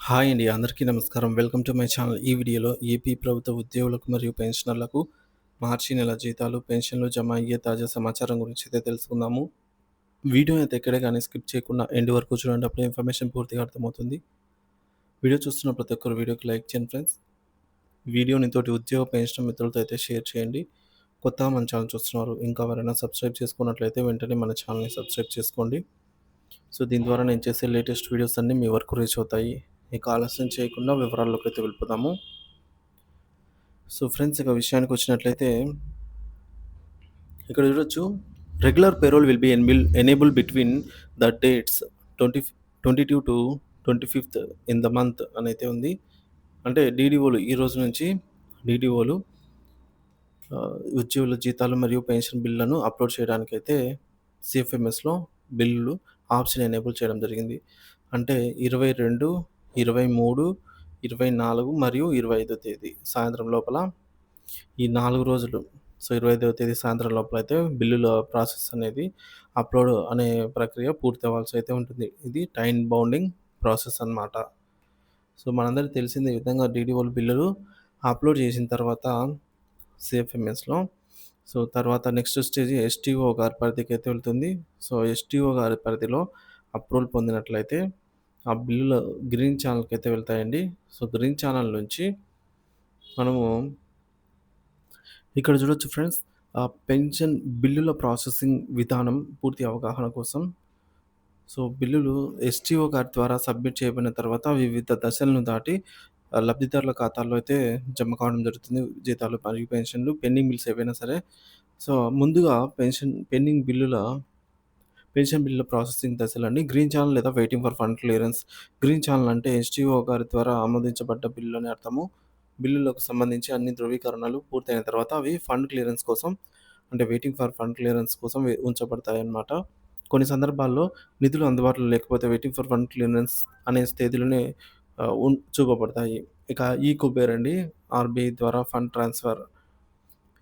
Hi అండి. అందరికీ నమస్కారం. Welcome to my channel. ఈ వీడియోలో ఏపీ ప్రభుత్వ ఉద్యోగులకు మరియు పెన్షనర్లకు మార్చి నెల జీతాలు, పెన్షన్లు జమ అయ్యే తాజా సమాచారం గురించి అయితే తెలుసుకుందాము. వీడియో అయితే ఎక్కడే కానీ స్కిప్ చేయకుండా ఎండ్ వరకు చూడండి. అప్పుడు ఇన్ఫర్మేషన్ పూర్తిగా అర్థమవుతుంది. వీడియో చూస్తున్న ప్రతి ఒక్కరు వీడియోకి లైక్ చేయండి ఫ్రెండ్స్. వీడియోని తోటి ఉద్యోగ పెన్షన్ మిత్రులతో అయితే షేర్ చేయండి. కొత్త మన ఛానల్ చూస్తున్నారు. ఇంకా ఎవరైనా సబ్స్క్రైబ్ చేసుకున్నట్లయితే వెంటనే మన ఛానల్‌ని సబ్స్క్రైబ్ చేసుకోండి. సో, దీని ద్వారా నేను చేసే లేటెస్ట్ వీడియోస్ అన్నీ మీ వరకు రీచ్ అవుతాయి. ఇక ఆలస్యం చేయకుండా వివరాల్లోకి అయితే వెళ్ళిపోదాము. సో, ఫ్రెండ్స్ ఇక విషయానికి వచ్చినట్లయితే ఇక్కడ చూడొచ్చు regular payroll will be enable enable between the dates twenty twenty two to twenty fifth in the month అని అయితే ఉంది. అంటే డీడీఓలు ఈ రోజు నుంచి డీడీఓలు ఉద్యోగుల జీతాలు మరియు పెన్షన్ బిల్లులను అప్లోడ్ చేయడానికైతే సిఎఫ్ఎంఎస్లో బిల్లులు ఆప్షన్ ఎనేబుల్ చేయడం జరిగింది. అంటే ఇరవై రెండు 22, 23, 24 మరియు 25 తేదీ సాయంత్రం లోపల ఈ నాలుగు రోజులు సో, 25వ తేదీ సాయంత్రం లోపల అయితే బిల్లుల ప్రాసెస్ అనేది అప్లోడ్ అనే ప్రక్రియ పూర్తి అవ్వాల్సి అయితే ఉంటుంది. ఇది టైం బౌండింగ్ ప్రాసెస్ అన్నమాట. సో, మనందరికీ తెలిసింది ఈ విధంగా డీడీఓలు బిల్లులు అప్లోడ్ చేసిన తర్వాత సిఎఫ్ఎంఎస్లో సో, తర్వాత నెక్స్ట్ స్టేజ్ ఎస్టీఓ గారి పరిధికి అయితే వెళ్తుంది. సో, ఎస్టీఓ గారి పరిధిలో అప్రూవల్ పొందినట్లయితే ఆ బిల్లులు గ్రీన్ ఛానల్కి అయితే వెళ్తాయండి. సో, గ్రీన్ ఛానల్ నుంచి మనము ఇక్కడ చూడొచ్చు ఫ్రెండ్స్ ఆ పెన్షన్ బిల్లుల ప్రాసెసింగ్ విధానం పూర్తి అవగాహన కోసం సో, బిల్లులు ఎస్టీఓ గారి ద్వారా సబ్మిట్ చేయబడిన తర్వాత వివిధ దశలను దాటి లబ్ధిదారుల ఖాతాల్లో అయితే జమ కావడం జరుగుతుంది. జీతాలు మరియు పెన్షన్లు పెండింగ్ బిల్స్ ఏవైనా సరే. సో, ముందుగా పెన్షన్ పెండింగ్ బిల్లుల పెన్షన్ బిల్లు ప్రాసెసింగ్ దశలన్నీ గ్రీన్ ఛానల్ లేదా waiting for fund clearance. Green channel అంటే ఎస్టీఓ గారి ద్వారా ఆమోదించబడ్డ బిల్లు అని అర్థము. బిల్లులకు సంబంధించి అన్ని ధృవీకరణలు పూర్తయిన తర్వాత అవి ఫండ్ క్లియరెన్స్ కోసం అంటే వెయిటింగ్ ఫర్ ఫండ్ క్లియరెన్స్ కోసం ఉంచబడతాయి ఉంచబడతాయన్నమాట. కొన్ని సందర్భాల్లో నిధులు అందుబాటులో లేకపోతే వెయిటింగ్ ఫర్ ఫండ్ క్లియరెన్స్ అనే తేదీలోనే చూపబడతాయి. ఇక ఈ కుబేర్ అండి ఆర్‌బీఐ ద్వారా ఫండ్ ట్రాన్స్‌ఫర్.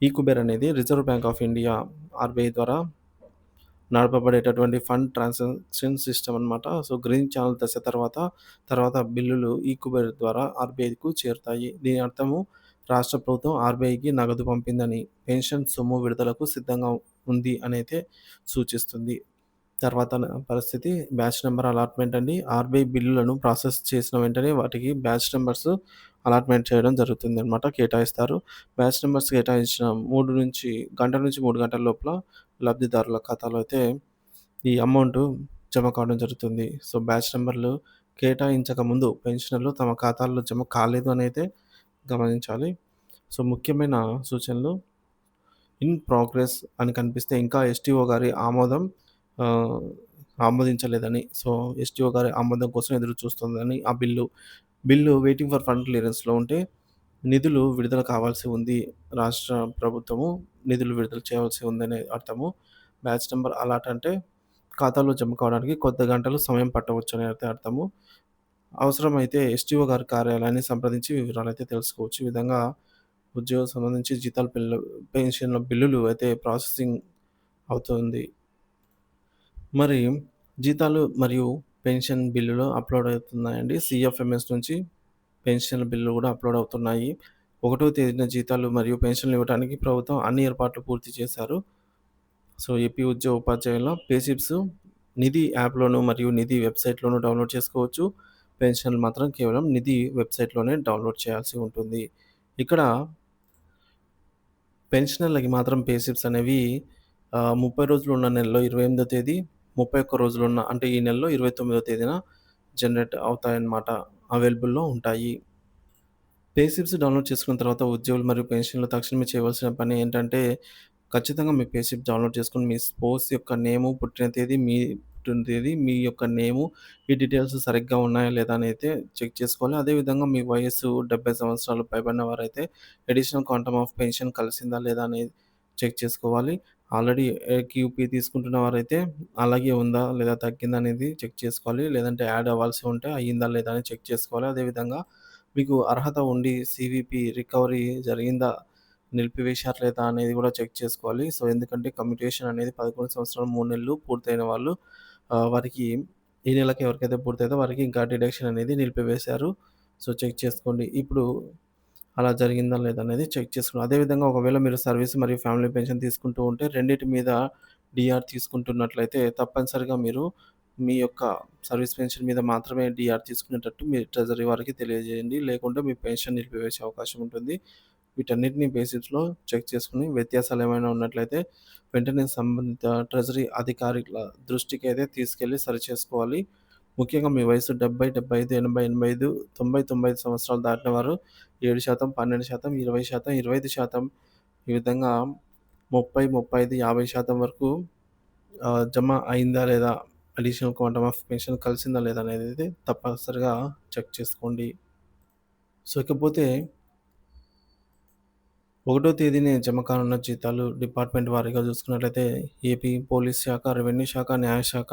ఈ కుబేర్ అనేది Reserve Bank of India RBI ద్వారా నడపబడేటటువంటి ఫండ్ ట్రాన్సాక్షన్ సిస్టమ్ అన్నమాట. సో, గ్రీన్ ఛానల్ దశ తర్వాత, తర్వాత బిల్లులు ఈ కుబేర్ ద్వారా ఆర్‌బీఐకు చేరుతాయి. దీని అర్థము రాష్ట్ర ప్రభుత్వం ఆర్‌బీఐకి నగదు పంపిందని, పెన్షన్ సొమ్ము విడుదలకు సిద్ధంగా ఉంది అనైతే సూచిస్తుంది. తర్వాత పరిస్థితి బ్యాచ్ నెంబర్ అలాట్‌మెంట్ అండి. ఆర్‌బీఐ బిల్లులను ప్రాసెస్ చేసిన వెంటనే వాటికి బ్యాచ్ నెంబర్స్ అలాట్‌మెంట్ చేయడం జరుగుతుంది అనమాట కేటాయిస్తారు. బ్యాచ్ నెంబర్స్ కేటాయించిన మూడు నుంచి గంట నుంచి మూడు గంటల లోపల లబ్ధిదారుల ఖాతాలో అయితే ఈ అమౌంట్ జమ కావడం జరుగుతుంది. సో, బ్యాచ్ నెంబర్లు కేటాయించక ముందు పెన్షనర్లు తమ ఖాతాల్లో జమ కాలేదు అని అయితే గమనించాలి. సో, ముఖ్యమైన సూచనలు ఇన్ ప్రోగ్రెస్ అని కనిపిస్తే ఇంకా ఎస్టీఓ గారి ఆమోదం ఆమోదించలేదని. సో, ఎస్టీఓ గారి ఆమోదం కోసం ఎదురు చూస్తుందని ఆ bill. Bill waiting for fund క్లియరెన్స్‌లో ఉంటే నిధులు విడుదల కావాల్సి ఉంది. రాష్ట్ర ప్రభుత్వము నిధులు విడుదల చేయవలసి ఉందని అర్థము. బ్యాచ్ నెంబర్ అలాట్ అంటే ఖాతాలో జమ కావడానికి కొద్ది గంటలు సమయం పట్టవచ్చని అయితే అర్థము. అవసరమైతే ఎస్టీఓ గారి కార్యాలయాన్ని సంప్రదించి వివరాలు అయితే తెలుసుకోవచ్చు. ఈ విధంగా ఉద్యోగం సంబంధించి జీతాల బిల్లు పెన్షన్ల బిల్లులు అయితే ప్రాసెసింగ్ అవుతుంది. మరి జీతాలు మరియు పెన్షన్ బిల్లులు అప్లోడ్ అవుతున్నాయండి. సిఎఫ్ఎంఎస్ నుంచి పెన్షన్ బిల్లు కూడా అప్లోడ్ అవుతున్నాయి. ఒకటో తేదీన జీతాలు మరియు పెన్షన్లు ఇవ్వడానికి ప్రభుత్వం అన్ని ఏర్పాట్లు పూర్తి చేశారు. సో, ఏపీ ఉద్యోగ ఉపాధ్యాయుల పేషిప్స్ నిధి యాప్‌లోను మరియు నిధి వెబ్‌సైట్‌లోను డౌన్‌లోడ్ చేసుకోవచ్చు. పెన్షన్లు మాత్రం కేవలం నిధి వెబ్‌సైట్‌లోనే డౌన్‌లోడ్ చేయాల్సి ఉంటుంది. ఇక్కడ పెన్షనర్లకి మాత్రం పేషిప్స్ అనేవి ముప్పై రోజులు ఉన్న నెలలో 28దో తేదీ, ముప్పై ఒక్క రోజులు ఉన్న అంటే ఈ నెలలో 29దో తేదీన జనరేట్ అవుతాయన్నమాట. అవైలబుల్‌లో ఉంటాయి. పే స్లిప్స్ డౌన్‌లోడ్ చేసుకున్న తర్వాత ఉద్యోగులు మరియు పెన్షన్‌లు తక్షణమే చేయవలసిన పని ఏంటంటే, ఖచ్చితంగా మీ పే స్లిప్ డౌన్‌లోడ్ చేసుకుని మీ స్పోర్ట్స్ యొక్క నేము, పుట్టిన తేదీ, మీ పుట్టిన తేదీ, మీ యొక్క నేము ఈ డీటెయిల్స్ సరిగ్గా ఉన్నాయా లేదా అని అయితే చెక్ చేసుకోవాలి. అదేవిధంగా మీ వయస్సు 70 సంవత్సరాలు పైబడిన వారైతే అడిషనల్ క్వాంటమ్ ఆఫ్ పెన్షన్ కలిసిందా లేదా అనేది చెక్ చేసుకోవాలి. ఆల్రెడీ క్యూపీ తీసుకుంటున్న వారైతే అలాగే ఉందా లేదా తగ్గిందా అనేది చెక్ చేసుకోవాలి. లేదంటే యాడ్ అవ్వాల్సి ఉంటే అయ్యిందా లేదా అని చెక్ చేసుకోవాలి. అదేవిధంగా మీకు అర్హత ఉండి సీవీపీ రికవరీ జరిగిందా, నిలిపివేశారు లేదా అనేది కూడా చెక్ చేసుకోవాలి. సో, ఎందుకంటే కమ్యూటేషన్ అనేది 11 సంవత్సరాలు మూడు నెలలు పూర్తయిన వాళ్ళు వారికి ఈ నెలకి ఎవరికైతే పూర్తయిదో వారికి ఇంకా డిడక్షన్ అనేది నిలిపివేశారు. సో, చెక్ చేసుకోండి. ఇప్పుడు అలా జరిగిందా లేదా అనేది చెక్ చేసుకోండి. అదేవిధంగా ఒకవేళ మీరు సర్వీస్ మరియు ఫ్యామిలీ పెన్షన్ తీసుకుంటూ ఉంటే రెండింటి మీద డిఆర్ తీసుకుంటున్నట్లయితే తప్పనిసరిగా మీరు మీ యొక్క సర్వీస్ పెన్షన్ మీద మాత్రమే డీఆర్ తీసుకునేటట్టు మీ ట్రెజరీ వారికి తెలియజేయండి. లేకుంటే మీ పెన్షన్ నిలిపివేసే అవకాశం ఉంటుంది. వీటన్నిటిని బేసిస్లో చెక్ చేసుకుని వ్యత్యాసాలు ఏమైనా ఉన్నట్లయితే వెంటనే సంబంధిత ట్రెజరీ అధికారుల దృష్టికి అయితే తీసుకెళ్ళి సరిచేసుకోవాలి. ముఖ్యంగా మీ వయసు 70, 75, 80, 85, 90, 95 సంవత్సరాలు దాటిన వారు 7%, 12%, 20%, 25% ఈ విధంగా 30, 35, 50% వరకు జమ అయిందా లేదా? అడిషనల్ క్వాంటమ్ ఆఫ్ పెన్షన్ కలిసిందా లేదా? అనేది తప్పనిసరిగా చెక్ చేసుకోండి. సో, ఇకపోతే ఒకటో తేదీనే జమ కానున్న జీతాలు డిపార్ట్‌మెంట్ వారీగా చూసుకున్నట్లయితే ఏపీ పోలీస్ శాఖ, రెవెన్యూ శాఖ, న్యాయశాఖ,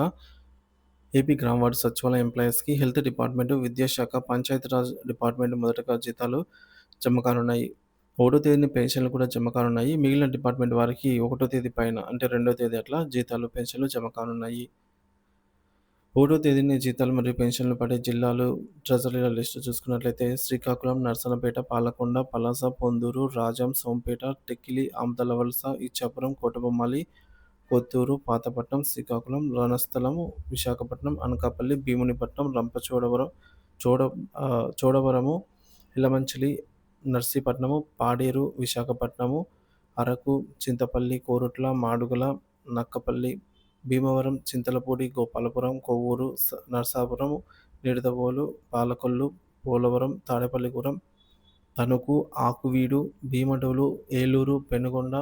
ఏపీ గ్రామ వార్డు సచివాలయం ఎంప్లాయీస్‌కి, హెల్త్ డిపార్ట్‌మెంట్, విద్యాశాఖ, పంచాయతీరాజ్ డిపార్ట్‌మెంట్ మొదటగా జీతాలు జమ కానున్నాయి. ఒకటో తేదీని పెన్షన్లు కూడా జమ కానున్నాయి. మిగిలిన డిపార్ట్‌మెంట్ వారికి ఒకటో తేదీ పైన అంటే రెండో తేదీ అట్లా జీతాలు, పెన్షన్లు జమ కానున్నాయి. ఒకటో తేదీన జీతాలు మరియు పెన్షన్లు పడే జిల్లాలు ట్రెజరీల లిస్టు చూసుకున్నట్లయితే శ్రీకాకుళం, నర్సనపేట పాలకొండ, పలాస, పొందూరు, రాజాం, సోంపేట, టెక్కిలి, ఆమతలవలస, ఇచ్చాపురం, కోటబొమ్మలి కొత్తూరు, పాతపట్నం, శ్రీకాకుళం, రణస్థలం, విశాఖపట్నం, అనకాపల్లి, భీమునిపట్నం, రంపచోడవరం, చోడ చోడవరము, ఇలమంచిలి నర్సీపట్నము, పాడేరు, విశాఖపట్నము, అరకు, చింతపల్లి, కోరుట్ల, మాడుగుల, నక్కపల్లి, భీమవరం, చింతలపూడి, గోపాలపురం, కొవ్వూరు, స నరసాపురం, నిడదవోలు, పాలకొల్లు, పోలవరం, తాడేపల్లిగూడెం, తణుకు, ఆకువీడు, భీమడోలు, ఏలూరు, పెనుగొండ,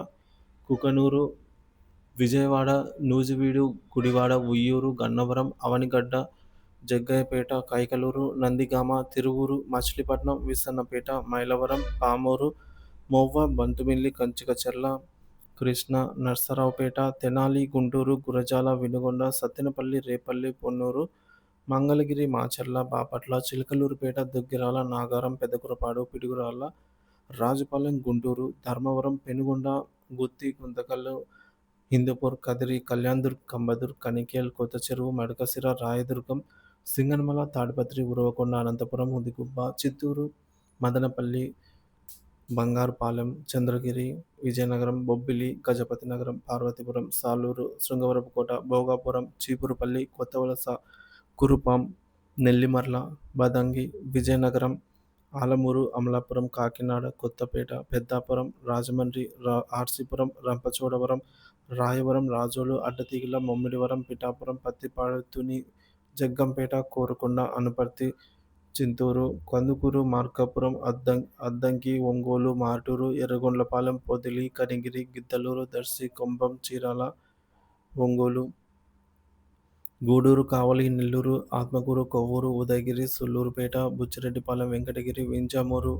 కుకనూరు, విజయవాడ, నూజివీడు, గుడివాడ, ఉయ్యూరు, గన్నవరం, అవనిగడ్డ, జగ్గయ్యపేట, కైకలూరు, నందిగామ, తిరువూరు, మచిలీపట్నం, విస్సన్నపేట, మైలవరం, పామూరు, మోవ్వ, బంతుమిల్లి కంచికచర్ల, కృష్ణ, నర్సరావుపేట, తెనాలి, గుంటూరు, గురజాల, వినుగొండ, సత్తెనపల్లి, రేపల్లి, పొన్నూరు, మంగళగిరి, మాచర్ల, బాపట్ల, చిలకలూరుపేట దుగ్గిరాల, నాగారం, పెదకూరపాడు, పిడుగురాళ్ళ రాజుపాలెం, గుంటూరు, ధర్మవరం, పెనుగొండ, గుత్తి, గుంతకల్లు, హిందూపూర్, కదిరి, కళ్యాణ్‌దుర్గ్, కంబదుర్గ్, కనికేల్, కొత్తచెరువు, మడకసిర రాయదుర్గం, సింగనమల, తాడిపత్రి, ఉరవకొండ, అనంతపురం, ఉదిగుబ్బ చిత్తూరు, మదనపల్లి, బంగారుపాలెం, చంద్రగిరి, విజయనగరం, బొబ్బిలి, గజపతినగరం, పార్వతీపురం, సాలూరు, శృంగవరపుకోట, భోగాపురం, చీపురుపల్లి, కొత్తవలస, కురుపాం, నెల్లిమర్ల, బదంగి, విజయనగరం, ఆలమూరు, అమలాపురం, కాకినాడ, కొత్తపేట, పెద్దాపురం, రాజమండ్రి, రా ఆర్సీపురం, రంపచోడవరం, రాయవరం, రాజోలు, అడ్డతీగల, మమ్మిడివరం పిఠాపురం, పత్తిపాడు, తుని, జగ్గంపేట, కోరుకొండ, అనపర్తి, చింతూరు, కందుకూరు, మార్కాపురం, అద్దం అద్దంకి, ఒంగోలు, మార్టూరు, ఎర్రగొండ్లపాలెం, పొదిలి, కనిగిరి, గిద్దలూరు, దర్శి, కొంభం, చీరాల, ఒంగోలు, గూడూరు, కావలి, నెల్లూరు, ఆత్మకూరు, కొవ్వూరు, ఉదయగిరి, సుల్లూరుపేట బుచ్చిరెడ్డిపాలెం, వెంకటగిరి, వింజమూరు,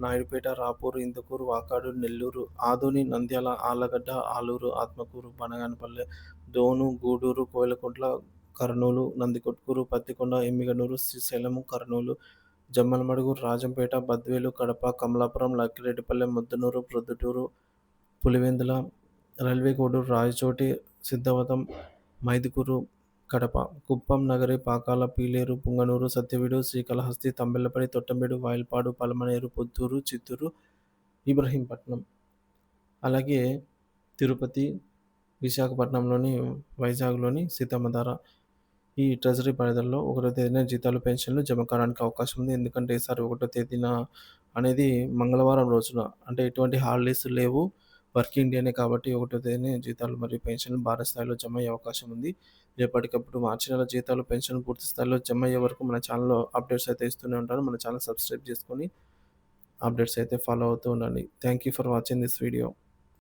నాయుడుపేట, రాపూరు, ఇందుకూరు, వాకాడు, నెల్లూరు, ఆదోని, నంద్యాల, ఆళ్ళగడ్డ, ఆలూరు, ఆత్మకూరు, బనగానపల్లె, దోను గూడూరు, కోయిలకుంట్ల, కర్నూలు, నందికొట్కూరు, పత్తికొండ, ఎమ్మిగనూరు, శ్రీశైలం, కర్నూలు, జమ్మలమడుగు, రాజంపేట, బద్వేలు, కడప, కమలాపురం, లక్కిరెడ్డిపల్లె, ముద్దనూరు, ప్రొద్దుటూరు, పులివెందుల, రైల్వేకోడూరు, రాయచోటి, సిద్ధవతం మైదుకూరు, కడప, కుప్పం, నగరి, పాకాల, పీలేరు, పుంగనూరు, సత్యవీడు శ్రీకాళహస్తి, తంబెళ్ళపల్లి, తొట్టంబేడు, వాయల్పాడు, పలమనేరు, పుత్తూరు, చిత్తూరు, ఇబ్రహీంపట్నం. అలాగే తిరుపతి, విశాఖపట్నంలోని వైజాగ్‌లోని సీతమ్మధార ఈ ట్రెజరీ పరిధిలో ఒకటో తేదీన జీతాలు, పెన్షన్లు జమ కావడానికి అవకాశం ఉంది. ఎందుకంటే ఈసారి ఒకటో తేదీన అనేది మంగళవారం రోజున అంటే ఎటువంటి హాలిడేస్ లేవు. వర్కింగ్ డేనే కాబట్టి ఒకటో తేదీన జీతాలు మరియు పెన్షన్లు భారీ స్థాయిలో జమ అయ్యే అవకాశం ఉంది. రేపటికప్పుడు మార్చి నెల జీతాలు, పెన్షన్ పూర్తి స్థాయిలో జమ అయ్యే వరకు మన ఛానల్లో అప్డేట్స్ అయితే ఇస్తూనే ఉంటాను. మన ఛానల్ సబ్స్క్రైబ్ చేసుకొని అప్డేట్స్ అయితే ఫాలో అవుతూ ఉండండి. Thank you for watching this video.